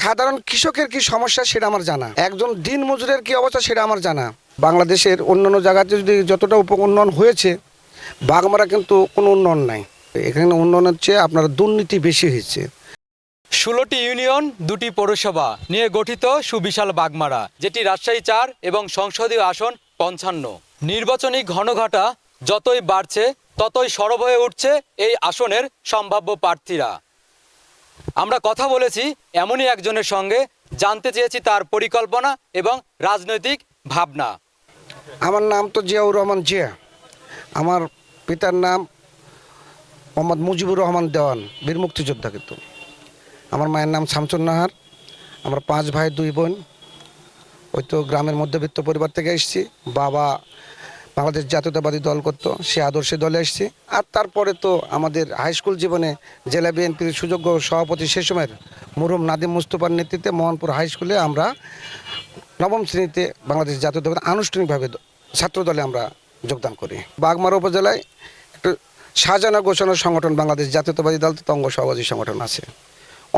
সাধারণ কৃষকের কি সমস্যা সেটা আমার জানা। একজন দিন মজুরের কি অবস্থা সেটা আমার জানা। বাংলাদেশের অন্যান্য জায়গাতে যদি যতটা উপ উন্নয়ন হয়েছে, বাগমারা কিন্তু কোনো উন্নয়ন নাই। এখানে উন্নয়নের চেয়ে আপনার দুর্নীতি বেশি হয়েছে। ষোলোটি ইউনিয়ন, দুটি পৌরসভা নিয়ে গঠিত সুবিশাল বাগমারা, যেটি রাজশাহী চার এবং সংসদীয় আসন পঞ্চান্ন। নির্বাচনী ঘনঘাটা যতই বাড়ছে, ততই সরব হয়ে উঠছে এই আসনের সম্ভাব্য প্রার্থীরা। আমরা কথা বলেছি এমনই একজনের সঙ্গে, জানতে চেয়েছি তার পরিকল্পনা এবং রাজনৈতিক ভাবনা। আমার নাম তো জিয়াউর রহমান জিয়া। আমার পিতার নাম মোহাম্মদ মুজিবুর রহমান দেওয়ান, বীর মুক্তিযোদ্ধা কিন্তু। আমার মায়ের নাম শামসুন নাহার। আমরা পাঁচ ভাই, দুই বোন। ওই তো গ্রামের মধ্যবিত্ত পরিবার থেকে এসেছি। বাবা বাংলাদেশ জাতীয়তাবাদী দল করত, সে আদর্শে দলে এসেছি। আর তারপরে তো আমাদের হাই স্কুল জীবনে জেলা বিএনপির সুযোগ্য সভাপতি সে সময়ের মুরুম নাদিম মুস্তফার নেতৃত্বে মোহনপুর হাই স্কুলে আমরা নবম শ্রেণীতে বাংলাদেশ জাতীয়তাবাদী আনুষ্ঠানিকভাবে ছাত্র দলে আমরা যোগদান করি। বাগমারা উপজেলায় একটু সাজানো গোছানো সংগঠন বাংলাদেশ জাতীয়তাবাদী দল, তঙ্গ সভাবাদী সংগঠন আছে।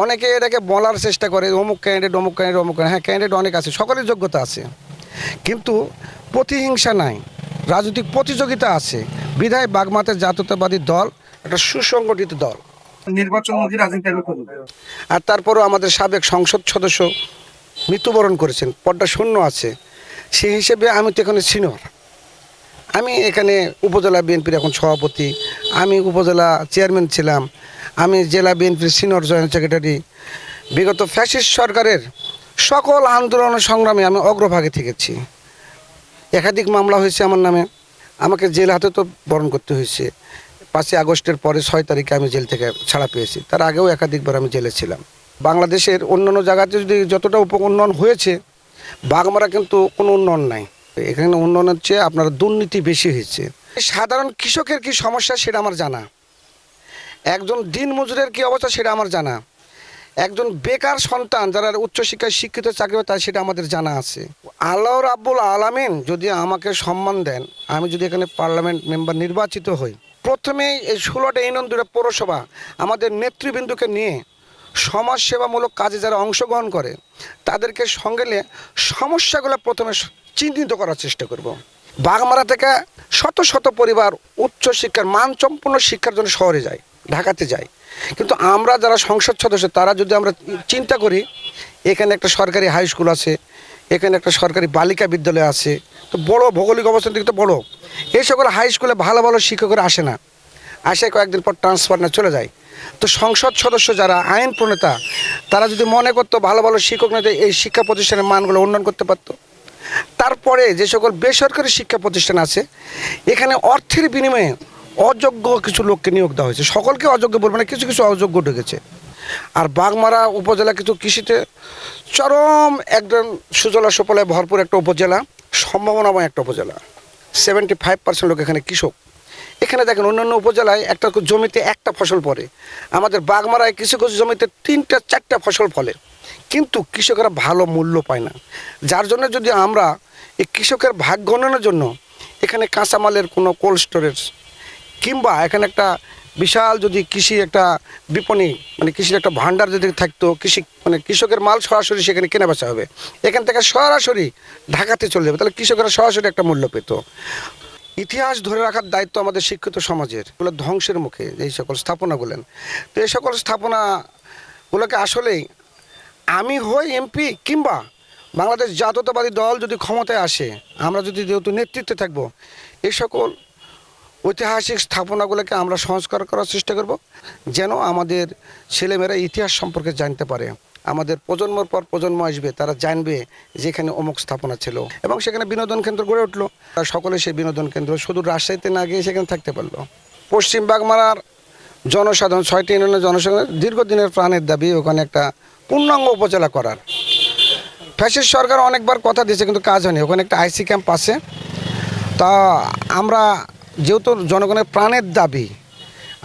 অনেকে এটাকে বলার চেষ্টা করে, অমুক ক্যান্ডিডেট অমুক ক্যান্ডিডেট অমুক হ্যাঁ ক্যান্ডিডেট অনেক আছে, সকলের যোগ্যতা আছে। কিন্তু প্রতিহিংসা নাই। রাজনৈতিক প্রতিযোগিতা আছে। বিধায় বাগমাতের জাতীয়তাবাদী দল একটা সুসংগঠিত দল। নির্বাচনমুখী রাজনীতি আর তারপরও আমাদের সাবেক সংসদ সদস্য মৃত্যুবরণ করেছেন পদটা শূন্য আছে। সেই হিসেবে আমি তো এখানে সিনিয়র। আমি এখানে উপজেলা বিএনপির এখন সভাপতি আমি উপজেলা চেয়ারম্যান ছিলাম আমি জেলা বিএনপির সিনিয়র জয়েন্ট সেক্রেটারি। বিগত ফ্যাসিস্ট সরকারের সকল আন্দোলন সংগ্রামে আমি অগ্রভাগে থেকেছি। একাধিক মামলা হয়েছে আমার নামে। আমাকে জেল হাতে তো বরণ করতে হয়েছে। পাঁচই আগস্টের পরে ছয় তারিখে আমি জেল থেকে ছাড়া পেয়েছি। তার আগেও একাধিকবার আমি জেলে ছিলাম। বাংলাদেশের অন্যান্য জায়গাতে যদি যতটা উপ উন্নয়ন হয়েছে, বাগমারা কিন্তু কোনো উন্নয়ন নাই। এখানে উন্নয়নের চেয়ে আপনার দুর্নীতি বেশি হয়েছে। সাধারণ কৃষকের কি সমস্যা সেটা আমার জানা। একজন দিন মজুরের কি অবস্থা সেটা আমার জানা। একজন বেকার সন্তান যারা উচ্চশিক্ষায় শিক্ষিত, চাকরি তার সেটা আমাদের জানা আছে আল্লাহ রাব্বুল আলামিন যদি আমাকে সম্মান দেন, আমি যদি এখানে পার্লামেন্ট মেম্বার নির্বাচিত হই, প্রথমেই এই ষোলোটা ইউনিয়ন দুটো পৌরসভা আমাদের নেতৃবৃন্দকে নিয়ে সমাজসেবামূলক কাজে যারা অংশগ্রহণ করে, তাদেরকে সঙ্গে নিয়ে সমস্যাগুলো প্রথমে চিহ্নিত করার চেষ্টা করব। বাগমারা থেকে শত শত পরিবার উচ্চশিক্ষার, মানসম্পন্ন শিক্ষার জন্য শহরে যায় ঢাকাতে যায় কিন্তু আমরা যারা সংসদ সদস্য, তারা যদি আমরা চিন্তা করি, এখানে একটা সরকারি হাই স্কুল আছে, এখানে একটা সরকারি বালিকা বিদ্যালয় আছে, তো বড় ভৌগোলিক অবস্থান থেকে তো বড়। এই সকল হাই স্কুলে ভালো ভালো শিক্ষকরা আসে না। আসে কয়েকদিন পর ট্রান্সফার না চলে যায়। তো সংসদ সদস্য যারা, আইন প্রণেতা, তারা যদি মনে করতো ভালো ভালো শিক্ষক নেতা এই শিক্ষা প্রতিষ্ঠানের মানগুলো উন্নয়ন করতে পারতো। তারপরে যে সকল বেসরকারি শিক্ষা প্রতিষ্ঠান আছে, এখানে অর্থের বিনিময়ে অযোগ্য কিছু লোককে নিয়োগ দেওয়া হয়েছে। সকলকে অযোগ্য বলব না কিছু কিছু অযোগ্য ঢুকেছে। আর বাগমারা উপজেলা কিন্তু কৃষিতে চরম একদম সুজলা সুফলায় ভরপুর একটা উপজেলা, সম্ভাবনাময় একটা উপজেলা। সেভেন্টি ফাইভ পার্সেন্ট লোক এখানে কৃষক। এখানে দেখেন অন্যান্য উপজেলায় একটা জমিতে একটা ফসল পড়ে। আমাদের বাগমারায় কিছু কিছু জমিতে তিনটা, চারটা ফসল ফলে। কিন্তু কৃষকেরা ভালো মূল্য পায় না। যার জন্য যদি আমরা এই কৃষকের ভাগ গণনার জন্য এখানে কাঁচামালের কোনো কোল্ড স্টোরেজ কিংবা এখানে একটা বিশাল যদি কৃষি একটা বিপণী মানে কৃষির একটা ভান্ডার যদি থাকতো, কৃষি মানে কৃষকের মাল সরাসরি সেখানে কেনা বেচা হবে। এখান থেকে সরাসরি ঢাকাতে চলে যাবে। তাহলে কৃষকেরা সরাসরি একটা মূল্য পেত। ইতিহাস ধরে রাখার দায়িত্ব আমাদের শিক্ষিত সমাজের। এগুলো ধ্বংসের মুখে এই সকল স্থাপনাগুলেন তো এই সকল স্থাপনাগুলোকে আসলেই আমি হই এমপি কিংবা বাংলাদেশ জাতীয়তাবাদী দল যদি ক্ষমতায় আসে, আমরা যদি যেহেতু নেতৃত্বে থাকব এই সকল ঐতিহাসিক স্থাপনাগুলোকে আমরা সংস্কার করার চেষ্টা করব, যেন আমাদের ছেলেমেয়েরা ইতিহাস সম্পর্কে জানতে পারে। আমাদের প্রজন্মর পর প্রজন্ম আসবে, তারা জানবে যে এখানে অমুক স্থাপনা ছিল এবং সেখানে বিনোদন কেন্দ্র গড়ে উঠল। তারা সকলে সেই বিনোদন কেন্দ্র শুধু রাজশাহীতে না গিয়ে সেখানে থাকতে পারল। পশ্চিম বাগমারার জনসাধারণ, ছয়টি ইউনিয়নের জনসাধারণ দীর্ঘদিনের প্রাণের দাবি, ওখানে একটা পূর্ণাঙ্গ উপজেলা করার। ফ্যাসিস্ট সরকার অনেকবার কথা দিয়েছে, কিন্তু কাজ হয়নি। ওখানে একটা আইসি ক্যাম্প আছে। তা আমরা যেহেতু জনগণের প্রাণের দাবি,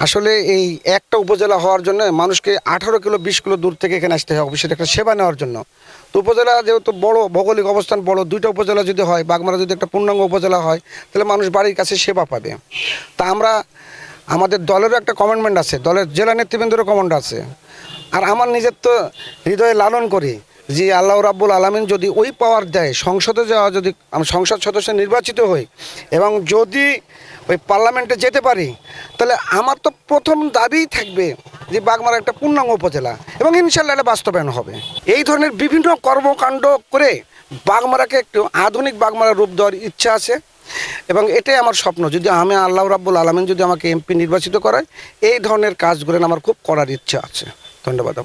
আসলে এই একটা উপজেলা হওয়ার জন্য মানুষকে আঠারো কিলো, বিশ কিলো দূর থেকে এখানে আসতে হয় অফিসের একটা সেবা নেওয়ার জন্য। তো উপজেলা যেহেতু বড়, ভৌগোলিক অবস্থান বড়, দুইটা উপজেলা যদি হয়, বাগমারা যদি একটা পূর্ণাঙ্গ উপজেলা হয়, তাহলে মানুষ বাড়ির কাছে সেবা পাবে। তা আমরা, আমাদের দলেরও একটা কমেন্টমেন্ট আছে, দলের জেলা নেতৃবৃন্দেরও কমান্ড আছে। আর আমার নিজের তো হৃদয়ে লালন করি যে আল্লাহ রাব্বুল আলমিন যদি ওই পাওয়ার দেয়, সংসদে যাওয়া যদি, আমি সংসদ সদস্য নির্বাচিত হই এবং যদি ওই পার্লামেন্টে যেতে পারি, তাহলে আমার তো প্রথম দাবিই থাকবে যে বাগমারা একটা পূর্ণাঙ্গ উপজেলা এবং ইনশাল্লাহ এটা বাস্তবায়ন হবে। এই ধরনের বিভিন্ন কর্মকাণ্ড করে বাগমারাকে একটু আধুনিক বাগমারা রূপ দেওয়ার ইচ্ছা আছে এবং এটাই আমার স্বপ্ন। যদি আমি আল্লাহ রাব্বুল আলমিন যদি আমাকে এমপি নির্বাচিত করায়, এই ধরনের কাজগুলো আমার খুব করার ইচ্ছা আছে। ধন্যবাদ